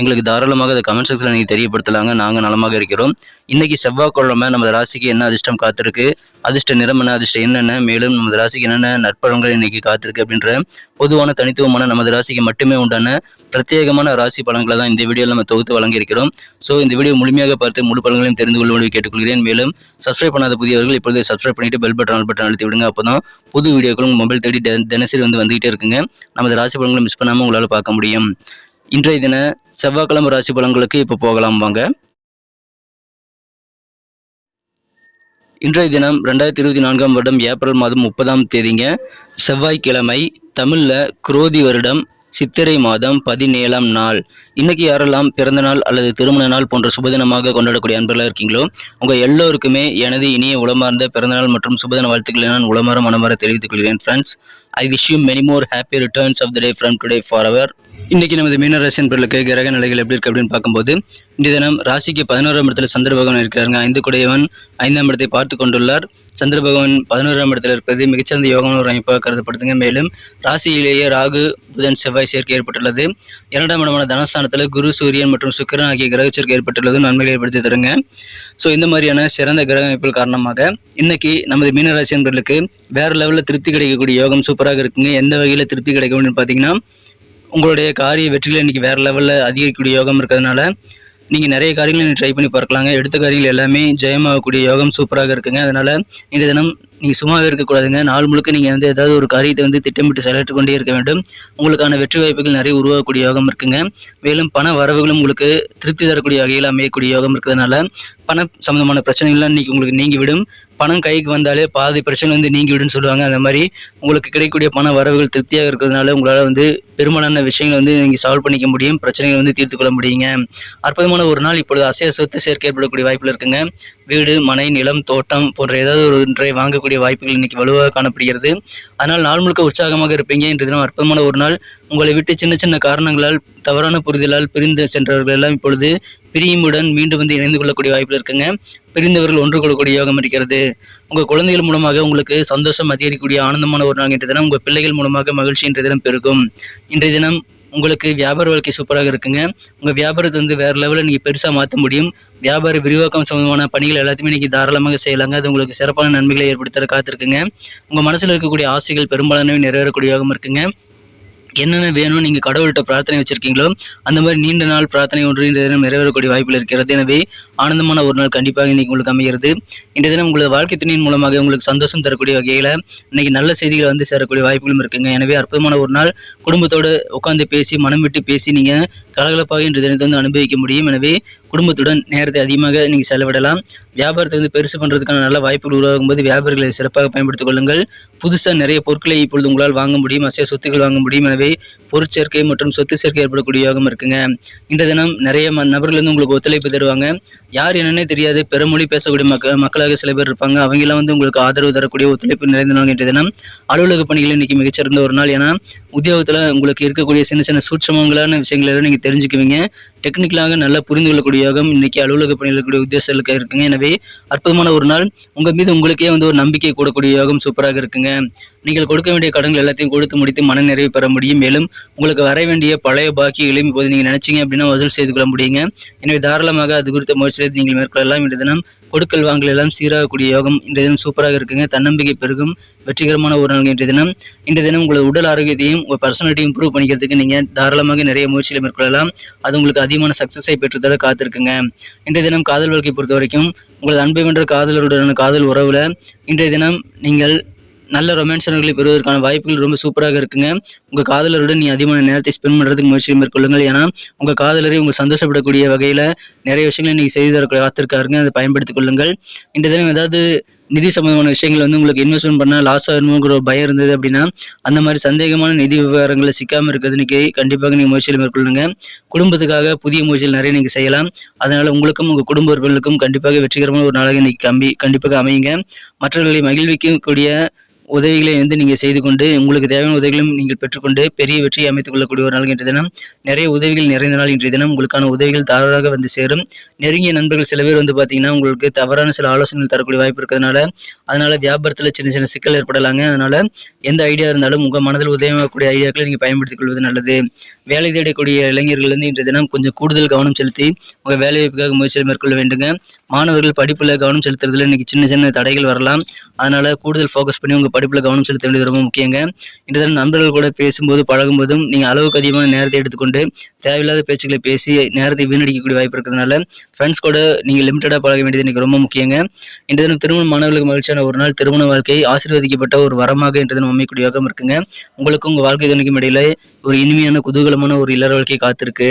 எங்களுக்கு தாராளமாக அதை கமெண்ட் செக்ஷனில் நீங்கள் தெரியப்படுத்தலாங்க. நாங்கள் நலமாக இருக்கிறோம். இன்றைக்கி செவ்வாய்க்கிழமை நமது ராசிக்கு என்ன அதிர்ஷ்டம் காத்திருக்கு? அதிர்ஷ்ட நிறம் என்ன? அதிர்ஷ்டம் என்னென்ன மேலும் நமது ராசிக்கு என்னென்ன நற்பழங்கள் இன்றைக்கி காத்திருக்கு அப்படின்ற பொதுவான தனித்துவமான நமது ராசிக்கு மட்டுமே உண்டான பிரத்யேகமான ராசி பலன்களை தான் இந்த வீடியோவில் நம்ம தொகுத்து வழங்கியிருக்கிறோம். ஸோ இந்த வீடியோ முழுமையாக பார்த்து முழு பலன்களையும் தெரிந்து கொள்ளும்படி கேட்டுக்கொள்கிறேன். மேலும் சப்ஸ்கிரைப் பண்ணாத புதியவர்கள் இப்பொழுது சப்ஸ்கிரைப் பண்ணிட்டு பெல் பட்டன் ஆல் பட்டன் அழுத்தி விடுங்க. அப்போ தான் புது வீடியோக்களும் மொபைல் தேடி தினசரி வந்து வந்துகிட்டே இருக்குங்க. நமது ராசி பலன்களை மிஸ் பண்ணாமல் உங்களால் பார்க்க முடியும். இன்றைய தின செவ்வாய்க்கிழமை ராசி பலன்களுக்கு இப்போ போகலாம் வாங்க. இன்றைய தினம் ரெண்டாயிரத்தி இருபத்தி நான்காம் வருடம் ஏப்ரல் மாதம் முப்பதாம் தேதிங்க. செவ்வாய்க்கிழமை தமிழில் குரோதி வருடம் சித்திரை மாதம் பதினேழாம் நாள். இன்னைக்கு யாரெல்லாம் பிறந்த நாள் அல்லது திருமண நாள் போன்ற சுபதினமாக கொண்டாடக்கூடிய அன்பர்களாக இருக்கீங்களோ உங்கள் எல்லோருக்குமே எனது இனிய உளமார்ந்த பிறந்தநாள் மற்றும் சுபதின வாழ்த்துக்களை நான் உளமாற மனமாற தெரிவித்துக் கொள்கிறேன் friends I wish you many more happy returns of the day from today for our இன்றைக்கி நமது மீனராசியன் பொருளுக்கு கிரக நிலைகள் எப்படி இருக்கு அப்படின்னு பார்க்கும்போது இன்றைய தினம் ராசிக்கு பதினோராம் இடத்துல சந்திர பகவான் இருக்கிறாங்க ஐந்து குடையவன் ஐந்தாம் இடத்தை பார்த்து கொண்டுள்ளார். சந்திர பகவான் பதினோராம் இடத்துல இருப்பது மிகச்சிறந்த யோகம் ஒரு அமைப்பாக கருதப்படுதுங்க. மேலும் ராசியிலேயே ராகு புதன் செவ்வாய் சேர்க்கை ஏற்பட்டுள்ளது. இரண்டாம் இடமான தனஸ்தானத்தில் குரு சூரியன் மற்றும் சுக்கிரன் ஆகிய கிரக சேர்க்கை ஏற்பட்டுள்ளது நன்மைகளை ஏற்படுத்தி தருங்க. ஸோ இந்த மாதிரியான சிறந்த கிரக அமைப்புகள் காரணமாக இன்னைக்கு நமது மீனராசி என்பர்களுக்கு வேற லெவலில் திருப்தி கிடைக்கக்கூடிய யோகம் சூப்பராக இருக்குங்க. எந்த வகையில் திருப்தி கிடைக்கும் அப்படின்னு பார்த்தீங்கன்னா உங்களுடைய காரிய வெற்றிகள் இன்னைக்கு வேற லெவலில் அதிகரிக்கக்கூடிய யோகம் இருக்கிறதுனால நீங்கள் நிறைய காரியங்களை ட்ரை பண்ணி பார்க்கலாங்க. எடுத்த காரியங்கள் எல்லாமே ஜெயமாகக்கூடிய யோகம் சூப்பராக இருக்குங்க. அதனால் இந்த தினம் நீங்கள் சும்மாவே இருக்கக்கூடாதுங்க நாள் முழுக்க நீங்கள் வந்து ஏதாவது ஒரு காரியத்தை வந்து திட்டமிட்டு செயலாற்றிக் கொண்டே இருக்க வேண்டும். உங்களுக்கான வெற்றி வாய்ப்புகள் நிறைய உருவாகக்கூடிய யோகம் இருக்குங்க. மேலும் பண வரவுகளும் உங்களுக்கு திருப்தி தரக்கூடிய வகையில் அமையக்கூடிய யோகம் இருக்கிறதுனால பண சம்மந்தமான பிரச்சனைகள்லாம் இன்றைக்கி உங்களுக்கு நீங்கிவிடும். பணம் கைக்கு வந்தாலே பாதி பிரச்சனை வந்து நீங்கிவிடுன்னு சொல்லுவாங்க. அந்த மாதிரி உங்களுக்கு கிடைக்கக்கூடிய பண வரவுகள் திருப்தியாக இருக்கிறதுனால உங்களால் வந்து பெரும்பாலான விஷயங்களை வந்து நீங்கள் சால்வ் பண்ணிக்க முடியும். பிரச்சனைகளை வந்து தீர்த்து கொள்ள முடியுங்க. அற்புதமான ஒரு நாள் இப்பொழுது அசைய சொத்து சேர்க்கை ஏற்படக்கூடிய வாய்ப்பில் இருக்குங்க. வீடு மனை நிலம் தோட்டம் போன்ற ஏதாவது ஒரு ஒன்றை வாங்கக்கூடிய வாய்ப்புகள் இன்னைக்கு வலுவாக காணப்படுகிறது. அதனால் நாள் முழுக்க உற்சாகமாக இருப்பீங்க. இன்று தினம் அற்புதமான ஒரு நாள். உங்களை விட்டு சின்ன சின்ன காரணங்களால் தவறான புரிதலால் பிரிந்து சென்றவர்கள் எல்லாம் இப்பொழுது பிரியுமுடன் மீண்டும் வந்து இணைந்து கொள்ளக்கூடிய வாய்ப்புகள் இருக்குங்க. பிரிந்தவர்கள் ஒன்று கொள்ளக்கூடிய யோகம் இருக்கிறது. உங்கள் குழந்தைகள் மூலமாக உங்களுக்கு சந்தோஷம் அதிகரிக்கக்கூடிய ஆனந்தமான ஒரு நாள் இன்றைய தினம். உங்கள் பிள்ளைகள் மூலமாக மகிழ்ச்சி இன்றைய தினம் பெருகும். இன்றைய தினம் உங்களுக்கு வியாபார வாழ்க்கை சூப்பராக இருக்குங்க. உங்கள் வியாபாரத்தை வந்து வேறு லெவலில் நீங்கள் பெருசாக மாற்ற முடியும். வியாபார விரிவாக்கம் சம்பந்தமான பணிகள் எல்லாத்தையுமே நீங்கள் தாராளமாக செய்யலாங்க. அது உங்களுக்கு சிறப்பான நன்மைகளை ஏற்படுத்த காத்திருக்குங்க. உங்கள் மனசில் இருக்கக்கூடிய ஆசைகள் பெரும்பாலானவை நிறைவேறக்கூடியதாகவும் இருக்குங்க. என்னென்ன வேணும் நீங்கள் கடவுள்கிட்ட பிரார்த்தனை வச்சிருக்கீங்களோ அந்த மாதிரி நீண்ட நாள் பிரார்த்தனை ஒன்று இந்த தினம் நிறைவேறக்கூடிய வாய்ப்புகள் இருக்கிறது. எனவே ஆனந்தமான ஒரு நாள் கண்டிப்பாக இன்னைக்கு உங்களுக்கு அமைகிறது. இந்த தினம் உங்களது வாழ்க்கை துணையின் மூலமாக உங்களுக்கு சந்தோஷம் தரக்கூடிய வகையில் இன்னைக்கு நல்ல செய்திகளை வந்து சேரக்கூடிய வாய்ப்புகளும் இருக்குங்க. எனவே அற்புதமான ஒரு நாள். குடும்பத்தோடு உட்காந்து பேசி மனம் விட்டு பேசி நீங்கள் கலகலப்பாக இன்று தினத்தை வந்து அனுபவிக்க முடியும். எனவே குடும்பத்துடன் நேரத்தை அதிகமாக நீங்கள் செலவிடலாம். வியாபாரத்தை வந்து பெருசு பண்ணுறதுக்கான நல்ல வாய்ப்புகள் உருவாகும் போது வியாபாரிகளை சிறப்பாக பயன்படுத்திக் கொள்ளுங்கள். புதுசாக நிறைய பொருட்களை இப்பொழுது உங்களால் வாங்க முடியும். அசைய சொத்துக்கள் வாங்க முடியும். எனவே பொருட்சேர்க்கை மற்றும் சொத்து சேர்க்கை ஏற்படக்கூடிய யோகம் இருக்குங்க. இந்த தினம் நிறைய ம- நபர்கள் வந்து உங்களுக்கு ஒத்துழைப்பு தருவாங்க. யார் என்னன்னே தெரியாது பெருமொழி பேசக்கூடிய மக்க மக்களாக சில பேர் இருப்பாங்க. அவங்கெல்லாம் வந்து உங்களுக்கு ஆதரவு தரக்கூடிய ஒத்துழைப்பு நிறைந்த நாள் இன்றைய தினம். அலுவலக பணிகள் இன்னைக்கு மிகச்சிறந்த ஒரு நாள். ஏன்னா உத்தியோகத்தில் உங்களுக்கு இருக்கக்கூடிய சின்ன சின்ன சூட்சமங்களான விஷயங்களை நீங்கள் தெரிஞ்சுக்குவீங்க. டெக்னிக்கலாக நல்லா புரிந்து கொள்ளக்கூடிய யோகம் இன்னைக்கு அலுவலக பணியில் இருக்கக்கூடிய உத்தியோகர்களுக்கு இருக்குங்க. எனவே அற்புதமான ஒரு நாள். உங்கள் மீது உங்களுக்கே வந்து ஒரு நம்பிக்கை கூடக்கூடிய யோகம் சூப்பராக இருக்குங்க. நீங்கள் கொடுக்க வேண்டிய கடன்கள் எல்லாத்தையும் கொடுத்து முடித்து மன நிறைவு பெற முடியும். மேலும் உங்களுக்கு வர வேண்டிய பழைய பாக்கிகளையும் இப்போது நீங்கள் நினைச்சீங்க அப்படின்னா வசூல் செய்து கொள்ள முடியுங்க. எனவே தாராளமாக அது குறித்த முயற்சிகளை நீங்கள் மேற்கொள்ளலாம். இன்றைய தினம் கொடுக்கல் வாங்கல் எல்லாம் சீராகக்கூடிய யோகம் இன்றைய தினம் சூப்பராக இருக்குங்க. தன்னம்பிக்கை பெருகும். வெற்றிகரமான ஒரு நாள் இன்றைய தினம். இன்றைய தினம் உங்களது உடல் ஆரோக்கியத்தையும் உங்கள் பர்சனாலிட்டியும் இம்ப்ரூவ் பண்ணிக்கிறதுக்கு நீங்கள் தாராளமாக நிறைய முயற்சிகளை மேற்கொள்ளலாம். அது உங்களுக்கு அதிகமான சக்ஸஸை பெற்றுத்தர காத்திருக்குங்க. இன்றைய தினம் காதல் வாழ்க்கை பொறுத்த வரைக்கும் உங்களது அன்பை வென்ற காதலருடனான காதல் உறவுல இன்றைய தினம் நீங்கள் நல்ல ரொமான்ஸ் பெறுவதற்கான வாய்ப்புகள் ரொம்ப சூப்பராக இருக்குங்க. உங்கள் காதலருடன் நீ அதிகமான நேரத்தை ஸ்பெண்ட் பண்ணுறதுக்கு முயற்சி மேற்கொள்ளுங்கள். ஏன்னா உங்கள் காதலரை உங்கள் சந்தோஷப்படக்கூடிய வகையில் நிறைய விஷயங்களை நீங்கள் செய்து தரக்கூடிய காத்திருக்காருங்க. அதை பயன்படுத்திக் கொள்ளுங்கள். இந்த தினம் ஏதாவது நிதி சம்பந்தமான விஷயங்கள் வந்து உங்களுக்கு இன்வெஸ்ட்மெண்ட் பண்ணால் லாஸ் ஆகணுங்கிற ஒரு பயம் இருந்தது அப்படின்னா அந்த மாதிரி சந்தேகமான நிதி விவகாரங்களை சிக்காமல் இருக்கிறது கண்டிப்பாக நீங்கள் முயற்சியில் மேற்கொள்ளுங்க. குடும்பத்துக்காக புதிய முயற்சிகள் நிறைய நீங்கள் செய்யலாம். அதனால் உங்களுக்கும் உங்கள் குடும்ப உறுப்பினர்களுக்கும் கண்டிப்பாக வெற்றிகரமான ஒரு நாளாக இன்னைக்கு கம்பி கண்டிப்பாக அமையுங்க. மற்றவர்களை மகிழ்விக்கக்கூடிய உதவிகளை வந்து நீங்கள் செய்து கொண்டு உங்களுக்கு தேவையான உதவிகளும் நீங்கள் பெற்றுக்கொண்டு பெரிய வெற்றியை அமைத்துக் கொள்ளக்கூடிய ஒரு நாள் இன்றைய தினம். நிறைய உதவிகள் நிறைந்த நாள் இன்றைய தினம். உங்களுக்கான உதவிகள் தாராளமாக வந்து சேரும். நெருங்கிய நண்பர்கள் சில பேர் வந்து பார்த்தீங்கன்னா உங்களுக்கு தவறான சில ஆலோசனைகள் தரக்கூடிய வாய்ப்பு இருக்கிறதுனால அதனால் வியாபாரத்தில் சின்ன சின்ன சிக்கல் ஏற்படலாங்க. அதனால் எந்த ஐடியா இருந்தாலும் உங்கள் மனதில் உதவியாகக்கூடிய ஐடியாக்களை நீங்கள் பயன்படுத்திக் கொள்வது நல்லது. வேலை தேடக்கூடிய இளைஞர்கள் வந்து இன்றைய தினம் கொஞ்சம் கூடுதல் கவனம் செலுத்தி உங்கள் வேலை வாய்ப்புக்காக முயற்சிகள் மேற்கொள்ள வேண்டுங்க. மாணவர்கள் படிப்பில் கவனம் செலுத்துறதுல இன்னைக்கு சின்ன சின்ன தடைகள் வரலாம். அதனால் கூடுதல் ஃபோக்கஸ் பண்ணி உங்கள் படிப்பில் கவனம் செலுத்த வேண்டியது ரொம்ப முக்கியங்க. இன்றைய தினம் நண்பர்கள் கூட பேசும்போது பழகும்போதும் நீங்கள் அளவுக்கு அதிகமான நேரத்தை எடுத்துக்கொண்டு தேவையில்லாத பேச்சுக்களை பேசி நேரத்தை வீணடிக்கக்கூடிய வாய்ப்பு இருக்கிறதுனால ஃப்ரெண்ட்ஸ் கூட நீங்கள் லிமிட்டடாக பழக வேண்டியது எனக்கு ரொம்ப முக்கியங்க. இன்றைய தினம் திருமண மாணவர்களுக்கு மகிழ்ச்சியான ஒரு நாள் திருமண வாழ்க்கை ஆசீர்வதிக்கப்பட்ட ஒரு வரமாக இன்றைய தினம் அமையக்கூடிய இருக்குங்க. உங்களுக்கும் உங்கள் வாழ்க்கை துணைக்கும் இடையில ஒரு இனிமையான குதூகலமான ஒரு இல்லற வாழ்க்கை காத்திருக்கு.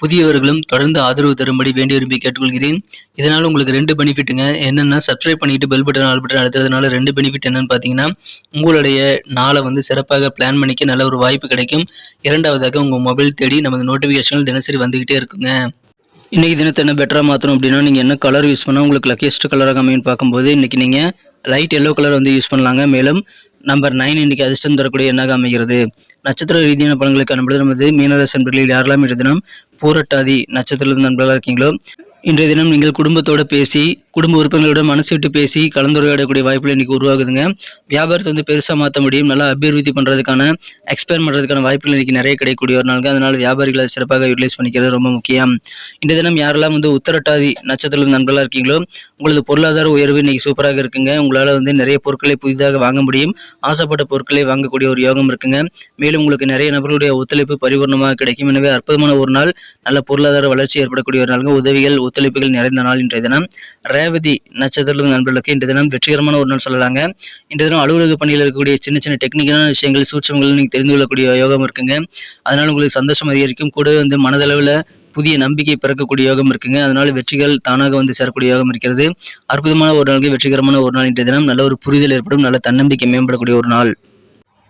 புதியவர்களும் தொடர்ந்து ஆதரவு தரும்படி வேண்டி விரும்பி கேட்டுக்கொள்கிறேன். இதனால் உங்களுக்கு ரெண்டு பெனிஃபிட்டுங்க என்னென்னா சப்ஸ்கிரைப் பண்ணிட்டு பெல் பட்டன் ஆல் பட்டன் அழுத்துறதுனால ரெண்டு பெனிஃபிட் என்னன்னு பார்த்தீங்கன்னா உங்களுடைய நாளை வந்து சிறப்பாக பிளான் பண்ணிக்க நல்ல ஒரு வாய்ப்பு கிடைக்கும். இரண்டாவதாக உங்கள் மொபைல் தேடி நமது நோட்டிஃபிகேஷன்கள் தினசரி வந்துக்கிட்டே இருக்குங்க. இன்றைக்கி தினத்தை என்ன பெட்டராக மாற்றணும் அப்படின்னா நீங்கள் என்ன கலர் யூஸ் பண்ணால் உங்களுக்கு லக்கியஸ்ட் கலராக அமைன்னு பார்க்கும்போது இன்றைக்கி நீங்கள் லைட் எல்லோ கலர் வந்து யூஸ் பண்ணலாங்க. மேலும் நம்பர் நைன் இன்றைக்கி அதிர்ஷ்டம் தரக்கூடிய எண்ணாக அமைகிறது நட்சத்திர ரீதியான பலன்களுக்கு காணும்பொழுது நமது மீனராசி நண்பர்களில் யாரெல்லாம் இருந்தனும் பூரட்டாதி நட்சத்திர நண்பர்களாக இருக்கீங்களோ இன்றைய தினம் நீங்கள் குடும்பத்தோட பேசி குடும்ப உறுப்பினர்களோட மனசு விட்டு பேசி கலந்துரையாடக்கூடிய வாய்ப்புகள் இன்றைக்கி உருவாகுதுங்க. வியாபாரத்தை வந்து பெருசாக மாற்ற முடியும். நல்லா அபிவிருத்தி பண்ணுறதுக்கான எக்ஸ்பேர் பண்ணுறதுக்கான வாய்ப்புகள் இன்றைக்கி நிறைய கிடைக்கக்கூடிய ஒரு நாளுங்க. அதனால் வியாபாரிகளை சிறப்பாக யூட்டிலைஸ் பண்ணிக்கிறது ரொம்ப முக்கியம். இன்றைய தினம் யாரெல்லாம் வந்து உத்தரட்டாதி நட்சத்திரம் நண்பர்களாக இருக்கீங்களோ உங்களது பொருளாதார உயர்வு இன்றைக்கி சூப்பராக இருக்குங்க. உங்களால் வந்து நிறைய பொருட்களை புதிதாக வாங்க முடியும். ஆசைப்பட்ட பொருட்களை வாங்கக்கூடிய ஒரு யோகம் இருக்குங்க. மேலும் உங்களுக்கு நிறைய நபர்களுடைய ஒத்துழைப்பு பரிபூர்ணமாக கிடைக்கும். எனவே அற்புதமான ஒரு நாள். நல்ல பொருளாதார வளர்ச்சி ஏற்படக்கூடிய ஒரு நாளுங்க. உதவிகள் ஒத்துழைப்புகள் நிறைந்த நாள் இன்றைய தினம். ரேவதி நட்சத்திர நண்பர்களுக்கு இன்றைய தினம் வெற்றிகரமான ஒரு நாள் சொல்லலாங்க. இன்றைய தினம் அலுவலக பணியில் இருக்கக்கூடிய சின்ன சின்ன டெக்னிக்கலான விஷயங்கள் சூட்சங்கள் நீங்கள் தெரிந்து கொள்ளக்கூடிய யோகம் இருக்குங்க. அதனால் உங்களுக்கு சந்தோஷம் அதிகரிக்கும். கூட வந்து மனதளவில் புதிய நம்பிக்கை பிறக்கக்கூடிய யோகம் இருக்குங்க. அதனால வெற்றிகள் தானாக வந்து சேரக்கூடிய யோகம் இருக்கிறது. அற்புதமான ஒரு நாளுக்கு வெற்றிகரமான ஒரு நாள் இன்றைய தினம். நல்ல ஒரு புரிதல் ஏற்படும். நல்ல தன்னம்பிக்கை மேம்படக்கூடிய ஒரு நாள்.